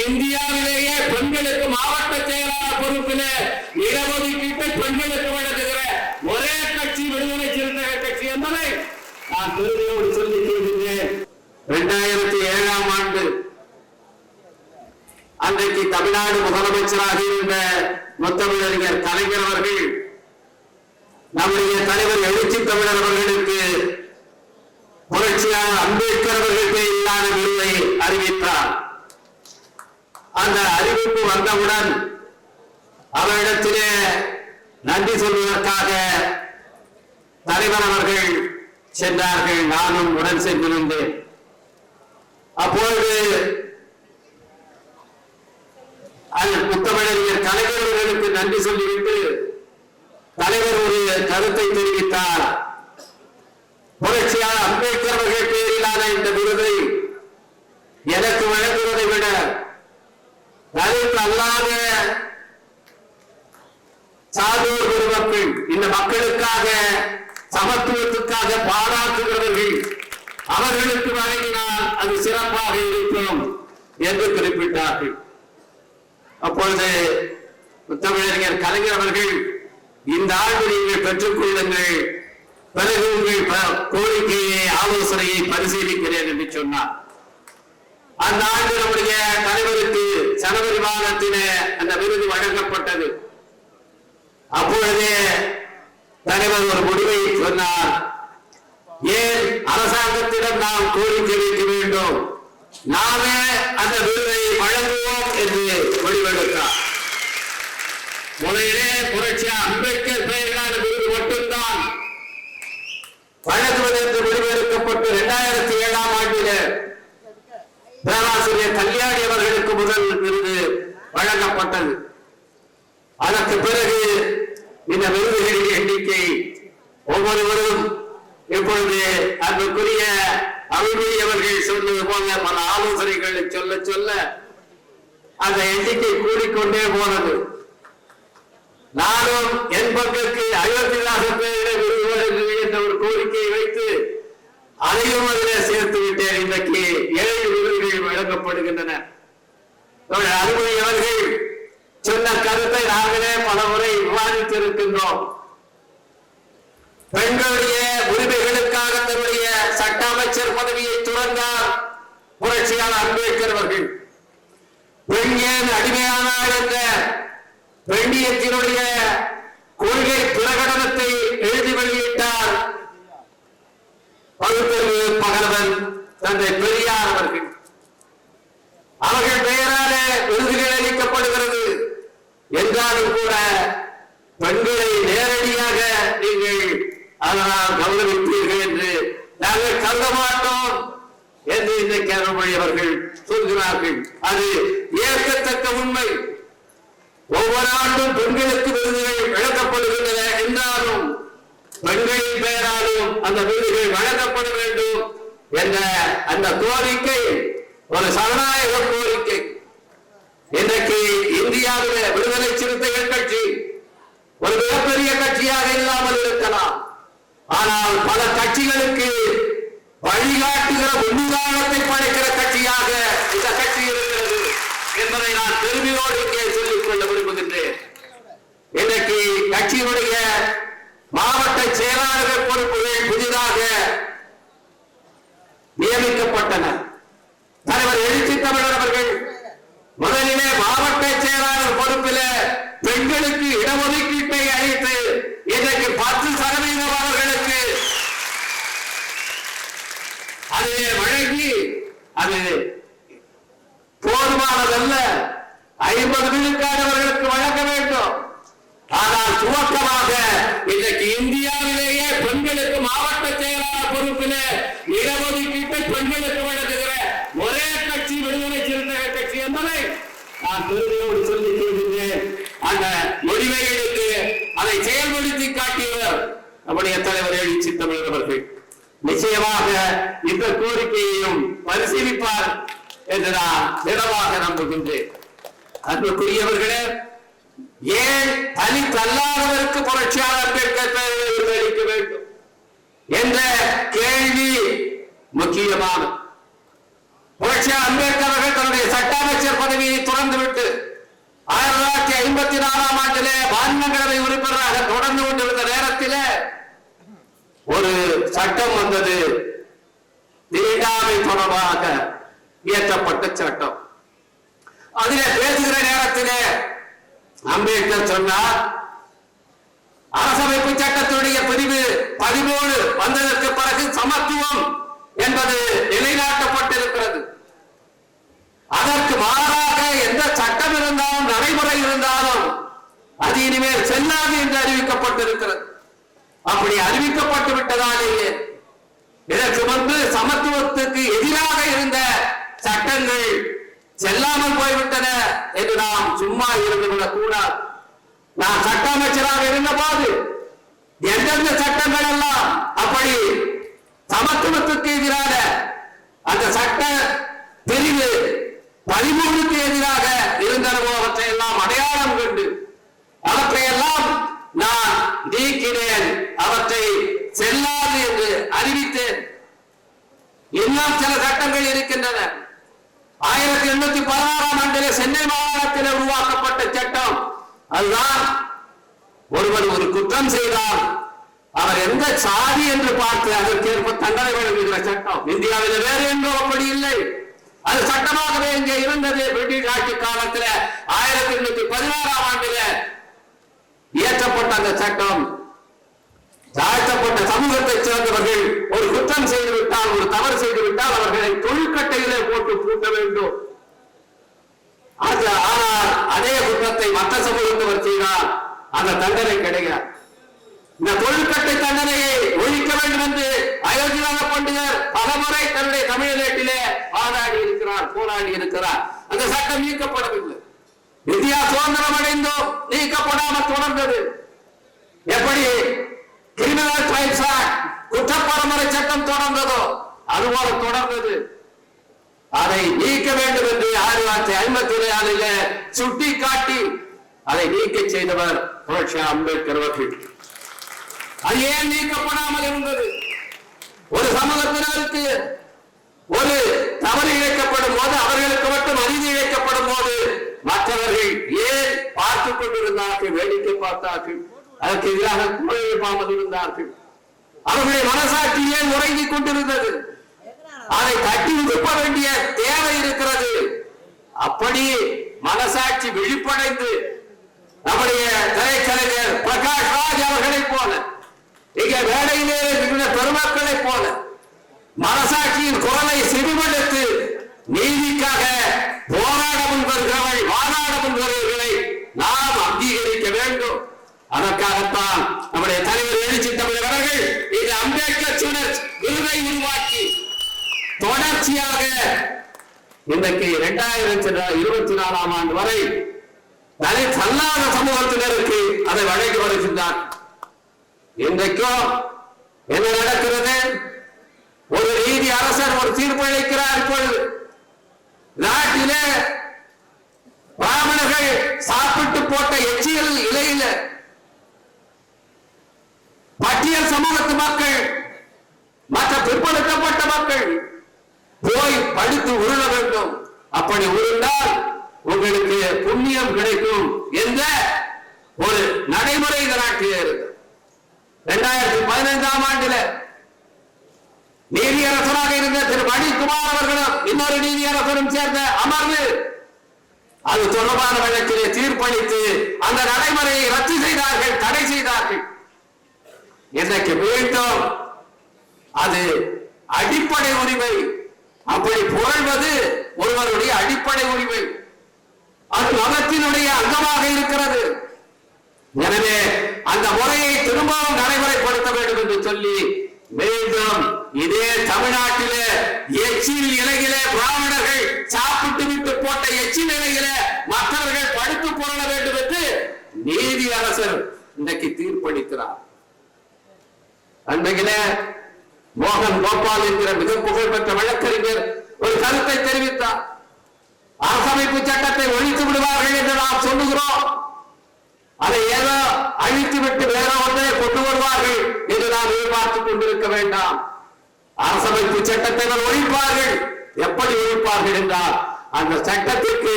இந்தியாவிலேயே பெண்களுக்கு மாவட்ட செயலாளர் பொறுப்பில் இடஒதுக்கீட்டை பெண்களுக்கு வழங்குகிற ஒரே கட்சி விடுதலை சிறுத்தைகள் கட்சி என்பதை நான் பெருமையோடு சொல்லி கொள்கின்றேன் இரண்டாயிரத்தி ஏழாம் ஆண்டு அன்றைக்கு தமிழ்நாடு முதலமைச்சராக இருந்த முத்தமிழறிஞர் கலைஞர் அவர்கள் நம்முடைய தலைவர் எழுச்சி தமிழர் அவர்களுக்கு புரட்சியாளர் அம்பேத்கர் அவர்கள் பெயரிலான விருதை அறிவித்தார் அந்த வந்தவுடன் அவரிடத்திலே நன்றி சொல்வதற்காக தலைவர் அவர்கள் சென்றார்கள். நானும் உடன் சென்றிருந்தேன். அப்பொழுது அது முத்தமிழறிஞர் கலைஞர் அவர்களுக்கு நன்றி சொல்லிவிட்டு தலைவர் ஒரு கருத்தை தெரிவித்தார். புரட்சியாளர் அம்பேத்கர் அவர்கள் பேரிலான இந்த விருதை எனக்கு வழங்குவதை விட தலித் அல்லாத சாதோர் பெருமக்கள் இந்த மக்களுக்காக சமத்துவத்துக்காக பாராட்டுகிறவர்கள் அவர்களுக்கு வழங்கினால் அது சிறப்பாக இருக்கும் என்று குறிப்பிட்டார்கள். அப்பொழுது தமிழறிஞர் கலைஞர் அவர்கள் இந்த ஆண்டு நீங்கள் பெற்றுக் கொள்ளுங்கள் பிறகு உங்கள் கோரிக்கையை ஆலோசனையை பரிசீலிக்கிறேன் என்று சொன்னார். அந்த ஆண்டு நம்முடைய தலைவருக்கு ஜனவரி மாதத்திலே அந்த விருது வழங்கப்பட்டது. அப்பொழுதே தலைவர் ஒரு முடிவை சொன்னார். ஏன் அரசாங்கத்திடம் நாம் கோரிக்கை வைக்க வேண்டும்? நாமே அந்த விருதை வழங்குவோம் என்று முடிவெடுத்தார். முதலிலே புரட்சி அம்பேத்கர் பெயரிலான விருது மட்டும்தான். வழங்குவது என்று முடிவெடுக்கப்பட்டு இரண்டாயிரத்தி ஏழாம் ஆண்டிலே பேராசிரியர் கல்யாணி அவர்களுக்கு முதல் விருது வழங்கப்பட்டது. அதற்கு பிறகு இந்த விருதுகளின் எண்ணிக்கை ஒவ்வொருவரும் இப்பொழுது அதற்குரிய அருள்மொழி அவர்கள் சொன்னது போல பல ஆலோசனைகளை சொல்ல சொல்ல அந்த எண்ணிக்கை கூடிக்கொண்டே போனது. நானும் என் பக்கத்து ஐம்பத்தினாயிரம் பேரிட விருது என்ற ஒரு கோரிக்கையை வைத்து அதையும் அதில் சேர்த்து விட்டேன் இன்றைக்கு ஏழு விருது வழங்கப்படுகின்றன. தோழர் அருமை அவர்கள் சொன்ன கருத்தை நாங்களே பல முறை விவாதித்திருக்கின்றோம் பெண்களுடைய உரிமைகளுக்காக தன்னுடைய சட்ட அமைச்சர் பதவியை துறந்தார் புரட்சியாளர் அம்பேத்கர் அவர்கள். பெண் ஏன் அடிமையானார் என்ற பெண்ணியத்தினுடைய கொள்கை பிரகடனத்தை எழுதி வெளியிட்டார். பகுத்தறிவு பகலவன் தந்தை பெரியார் அவர்கள். அவர்கள் பெயரால விருதுகள் அளிக்கப்படுகிறது. என்றாலும் கூட பெண்களை நேரடியாக நீங்கள் அதனால் கௌரவிப்பீர்கள் என்று நாங்கள் கருத மாட்டோம் என்று இன்றைக்கு அருள்மொழி அவர்கள் சொல்கிறார்கள். அது ஏற்கத்தக்க உண்மை. ஒவ்வொரு ஆண்டும் பெண்களுக்கு விருதுகள் வழங்கப்படுகின்றன என்றாலும் பெண்களின் பெயராலும் அந்த விருதுகள் வழங்கப்பட வேண்டும் என்ற அந்த கோரிக்கை ஒரு சனநாயக கோரிக்கை இன்றைக்கு இந்தியாவிலே விடுதலை சிறுத்தைகள் கட்சி ஒரு மிகப்பெரிய கட்சியாக இல்லாமல் இருக்கலாம். ஆனால் பல கட்சிகளுக்கு வழிகாட்டுகிற முன்னுதாரணத்தை படைக்கிற கட்சியாக இந்த கட்சி இருக்கிறது என்பதை நான் பெருமையோடு இங்கே சொல்லிக் கொள்ள விரும்புகின்றேன். இன்றைக்கு கட்சியினுடைய மாவட்ட செயலாளர்கள் பொறுப்புகள் புதிதாக நியமிக்கப்பட்டன தலைவர் எழுச்சி தமிழர் அவர்கள் முதலிலே மாவட்ட செயலாளர் பொறுப்பில பெண்களுக்கு இடஒதுக்கீட்டை அளித்து இன்றைக்கு பத்து சதவீதம் அவர்களுக்கு அதை வழங்கி அது போதுமானதல்ல. ஐம்பது விழுக்காடவர்களுக்கு வழங்க வேண்டும். ஆனால் துவக்கமாக இன்றைக்கு இந்தியாவிலேயே பெண்களுக்கு மாவட்ட செயலாளர் பொறுப்பில் இடஒதுக்கீட்டை பெண்களுக்கு வழங்குகிற ஒரே கட்சி விடுதலை சிறுத்தைகள் கட்சி என்பதை நான் தெரிவித்து சொல்லி கொள்கின்றேன் அந்த முடிவை எடுத்து அதை செயல்படுத்தி காட்டியவர் நம்முடைய தலைவர் எழுச்சி தமிழர் அவர்கள். நிச்சயமாக இந்த கோரிக்கையையும் பரிசீலிப்பார் என்று நான் திடமாக நம்புகின்றேன். அன்புக்குரியவர்களே ஏன் தனி தல்லாதவருக்கு புரட்சியாளர் அம்பேத்கர் பெயரை வேண்டும் என்ற கேள்வி முக்கியமானது புரட்சியா அம்பேத்கர் அவர்கள் தன்னுடைய சட்ட அமைச்சர் பதவியை துறந்துவிட்டு ஆயிரத்தி தொள்ளாயிரத்தி ஐம்பத்தி நாலாம் ஆண்டிலே மாநிலங்களவை உறுப்பினராக தொடர்ந்து கொண்டு ஒரு சட்டம் வந்தது. டேட்டாவை தொடர்பாக இயற்றப்பட்ட சட்டம். அதிலே பேசுகிற நேரத்திலே அம்பேத்கர் சொன்னார் அரசமைப்பு சட்டத்துடைய பிரிவு பதிமூணு வந்ததற்கு பிறகு சமத்துவம் என்பது நிலைநாட்டப்பட்டிருக்கிறது. அதற்கு மாறாக எந்த சட்டம் இருந்தாலும் நடைமுறை இருந்தாலும் அது இனிமேல் செல்லாது என்று அறிவிக்கப்பட்டிருக்கிறது. அப்படி அறிவிக்கப்பட்டு விட்டதாலேயே இதற்கு முன்பு சமத்துவத்துக்கு எதிராக இருந்த சட்டங்கள் செல்லாமல் போய்விட்டன என்று நாம் சும்மா இருந்து கொள்ள கூடாது நான் சட்ட அமைச்சராக இருந்த போது எந்தெந்த சட்டங்கள் எல்லாம் அப்படி சமத்துவத்துக்கு எதிராக அந்த சட்ட பிரிவு பதிமூணுக்கு எதிராக இருந்தனவோ அவற்றை எல்லாம் அடையாளம் கண்டு அவற்றையெல்லாம் நான் நீக்கினேன். அவற்றை செல்லாது என்று அறிவித்தேன். இன்னும் சில சட்டங்கள் இருக்கின்றன. ஆயிரத்தி எண்ணூத்தி பதினாறாம் ஆண்டிலே சென்னை மாகாணத்தில் உருவாக்கப்பட்ட சட்டம். அதுதான் ஒருவர் ஒரு குற்றம் செய்தால் அவர் எந்த சாதி என்று பார்த்து அதற்கேற்ப தண்டனை வழங்குகிற சட்டம். இந்தியாவில் வேறு என்றும் அப்படி இல்லை. அது சட்டமாகவே இங்கே இருந்தது. பிரிட்டிஷ் ஆட்சி காலத்தில் ஆயிரத்தி எண்ணூத்தி பதினாறாம் ஆண்டில இயற்றப்பட்ட அந்த சட்டம். தாழ்த்தப்பட்ட சமூகத்தைச் சேர்ந்தவர்கள் ஒரு குற்றம் செய்து விட்டால் ஒரு தவறு செய்து விட்டால் அவர்களை தொழிற்கட்டையிலே போட்டு பூட்ட வேண்டும். ஆனால் அதே குற்றத்தை மற்ற சமூகத்தவர் செய்தால் அந்த தண்டனை கிடையாது. இந்த தொழிற்கட்டை தண்டனையை ஒழிக்க வேண்டும் என்று அயோத்தியாக பண்டிதர் பலமுறை தன்னுடைய தமிழ்நாட்டிலே பாராடி இருக்கிறார் போராடி இருக்கிறார். அந்த சட்டம் நீக்கப்படவில்லை. இந்தியா சுதந்திரம் அடைந்தோம் நீக்கப்படாமல் தொடர்ந்தது. எப்படி கிரிமினல் கிரைம்ஸ் ஆக்ட் குற்றப்பரமுறை சட்டம் தொடர்ந்ததோ அதுபோல தொடர்ந்தது. அதை நீக்க வேண்டும் என்று ஆயிரத்தி தொள்ளாயிரத்தி ஐம்பத்தி நாலில சுட்டி காட்டி அதை நீக்க செய்தவர் புரட்சி அம்பேத்கர் அவர்கள். அது ஏன் நீக்கப்படாமல் இருந்தது? ஒரு சமூகத்தினருக்கு ஒரு தவறு இழைக்கப்படும் போது அவர்களுக்கு மட்டும் அநீதி இழைக்கப்படும் போது மற்றவர்கள் ஏன் பார்த்துக் கொண்டிருந்தார்கள் வேடிக்கை பார்த்தார்கள்? அதற்கு எதிராக குரல் எழுப்பாமல் இருந்தார்கள். அவர்களுடைய மனசாட்சி ஏன் உறங்கிக் கொண்டிருந்தது? அதை கட்டி உடுப்ப வேண்டிய தேவை இருக்கிறது. அப்படி மனசாட்சி விழிப்படைந்து நம்முடைய திரைக்கலைஞர் பிரகாஷ் ராஜ் அவர்களைப் போல இங்க வேலையிலே இருக்கிற பெருமக்களைப் போல மனசாட்சியின் குரலை செவிமடுத்து நீதிக்காக போராட முன்வருகிறவர்கள் வாதாட முன்வருகிறவர்களை நாம் அங்கீகரிக்க வேண்டும். அதற்காகத்தான் நம்முடைய தலைவர் எழுச்சி தமிழர் அவர்கள் இந்த அம்பேத்கர் சுடர் விருதை உருவாக்கி தொடர்ச்சியாக இன்றைக்கு இரண்டாயிரத்தி இருபத்தி நாலாம் ஆண்டு வரை தலித் அல்லாத சமூகத்தினருக்கு அதை வழங்கி வருகின்றார். இன்றைக்கும் என்ன நடக்கிறது? ஒரு நீதி அரசர் ஒரு தீர்ப்பு அளிக்கிறார் நாட்டிலே பிராமணர்கள் சாப்பிட்டு போட்ட எச்சியல் இலையில பட்டியல் சமூகத்து மக்கள் மற்ற பிற்படுத்தப்பட்ட மக்கள் போய் படித்து உருள வேண்டும் அப்படி உருண்டால் உங்களுக்கு புண்ணியம் கிடைக்கும் என்ற ஒரு நடைமுறை இந்த நாட்டிலே இருக்கு. இரண்டாயிரத்தி பதினைந்தாம் ஆண்டுல நீதியரசராக இருந்த திரு மணிக்குமார் அவர்களும் இன்னொரு நீதியரசரும் சேர்ந்த அமர்வு அது தொடர்பான வழக்கிலே தீர்ப்பளித்து அந்த நடைமுறையை ரத்து செய்தார்கள் தடை செய்தார்கள். இன்றைக்கு மீண்டும் அது அடிப்படை உரிமை. அப்படி புகழ்வது ஒருவருடைய அடிப்படை உரிமை. மதத்தினுடைய அங்கமாக இருக்கிறது. எனவே அந்த முறையை திரும்பவும் நடைமுறைப்படுத்த வேண்டும் என்று சொல்லி மீண்டும் இதே தமிழ்நாட்டிலே எச்சில் இலையிலே பிராமணர்கள் சாப்பிட்டு விட்டு போட்ட எச்சில் இலையிலே மற்றவர்கள் படுத்து புரள வேண்டும் என்று நீதி அரசர் இன்றைக்கு தீர்ப்பளிக்கிறார். அன்றையிலே மோகன் கோபால் என்கிற மிக புகழ்பெற்ற வழக்கறிஞர் ஒரு கருத்தை தெரிவித்தார். அரசமைப்பு சட்டத்தை ஒழித்து விடுவார்கள் என்று நாம் சொல்லுகிறோம். அதை ஏதோ அழித்து விட்டு வேற ஒன்றை கொண்டு வருவார்கள் என்று நாம் எதிர்பார்த்துக் கொண்டிருக்க வேண்டாம். அரசமைப்பு சட்டத்தை ஒழிப்பார்கள். எப்படி ஒழிப்பார்கள் என்றால் அந்த சட்டத்திற்கு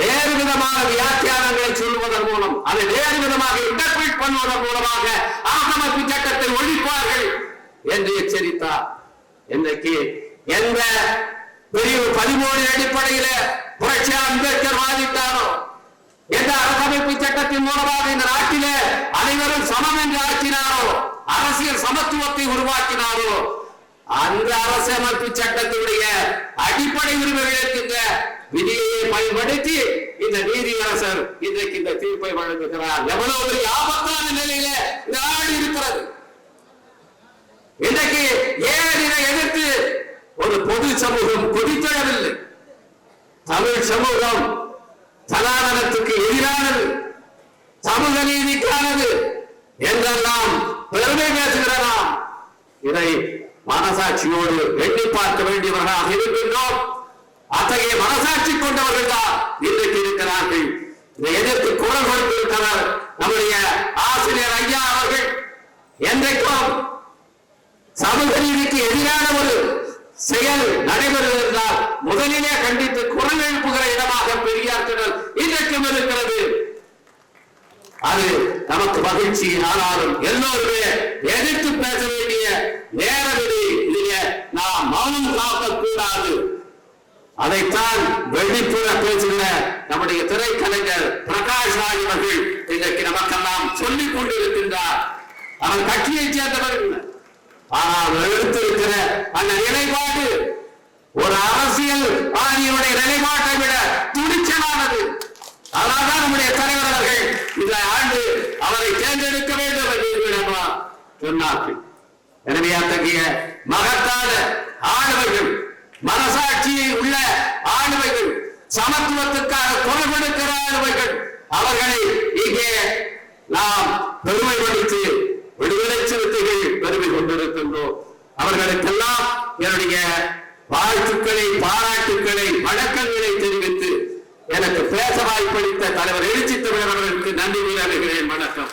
வேறு விதமான வியாக்கியானங்களை சொல்வதன் மூலம் அதை வேறு விதமாக இன்டர்பிரேட் பண்ணுவதன் மூலமாக ஆகமப்பு சட்டத்தை ஒழிப்பார்கள் என்று எச்சரித்தார். இன்றைக்கு எந்த பெரிய பதிமூணு அடிப்படையில புரட்சியா அம்பேத்கர் வாதிட்டாரோ? எந்த அரசமைப்பு சட்டத்தின் மூலமாக இந்த நாட்டிலே அனைவரும் சமம் என்று ஆக்கினாரோ? அரசியல் சமத்துவத்தை உருவாக்கினாரோ? அந்த அரசமைப்பு சட்டத்தினுடைய அடிப்படை உரிமைகள் இருக்கின்ற விதியை பயன்படுத்தி இந்த நீதியரசர் இன்றைக்கு இந்த தீர்ப்பை வழங்குகிறார். எவ்வளவு ஒரு ஆபத்தான நிலையில இந்த நாடு இருக்கிறது. இன்றைக்கு ஏன் இதை எதிர்த்து ஒரு பொது சமூகம் கொதித்தெழவில்லை தமிழ் சமூகம் சனாதனத்துக்கு எதிரானது. சமூக நீதிக்கானது என்றெல்லாம் பெருமை பேசுகிறதாம் இதை மனசாட்சியோடு எண்ணி பார்க்க வேண்டியவர்களாக இருக்கின்றோம். அத்தகைய மனசாட்சி கொண்டவர்கள் தான் இன்றைக்கு இருக்கிறார்கள். இதை எதிர்த்து குரல் கொடுத்திருக்கிறார் நம்முடைய ஆசிரியர் ஐயா அவர்கள். என்றைக்கும் சமூக நீதிக்கு எதிரான ஒரு செயல் நடைபெறுவதால் முதலிலே கண்டித்து குரல் எழுப்புகிற இடமாக பெரியார் திடல் இன்றைக்கும் இருக்கிறது. அது நமக்கு மகிழ்ச்சியின் ஆனாலும் எல்லோருமே எதிர்த்து பேச வேண்டிய நேரம் இதிலே நாம் மௌனம் காக்கக்கூடாது அதைத்தான் வெளிப்புற பேசுகிற நம்முடைய திரைக்கலைஞர் பிரகாஷ் ராஜ் அவர்கள் இன்றைக்கு நமக்கெல்லாம் சொல்லிக் கொண்டிருக்கின்றார். அவர் கட்சியைச் சேர்ந்தவர் ஆனால் எழுத்திருக்கிற அந்த நிலைப்பாடு ஒரு அரசியல் வாதியுடைய நிலைப்பாட்டை விட துணிச்சலானது. அதனால்தான் நம்முடைய தலைவர் அவர்கள் இந்த ஆண்டு அவரை தேர்ந்தெடுக்க வேண்டும் என்று சொன்னார்கள். எனவே அத்தகைய மகத்தான ஆளுமைகள் மனசாட்சியை உள்ள ஆளுமைகள் சமத்துவத்துக்காக குரல் கொடுக்கிற ஆளுமைகள் அவர்களை இங்கே நாம் பெருமைப்படுத்தி விடுதலை சிறுத்தைகள் பெருமை கொண்டிருக்கின்றோம். அவர்களுக்கெல்லாம் என்னுடைய வாழ்த்துக்களை பாராட்டுக்களை வணக்கங்களை தெரிவித்து எனக்கு பேச வாய்ப்பளித்த தலைவர் எழுச்சி தமிழர் அவர்களுக்கு நன்றி உரையாடுகிறேன் வணக்கம்.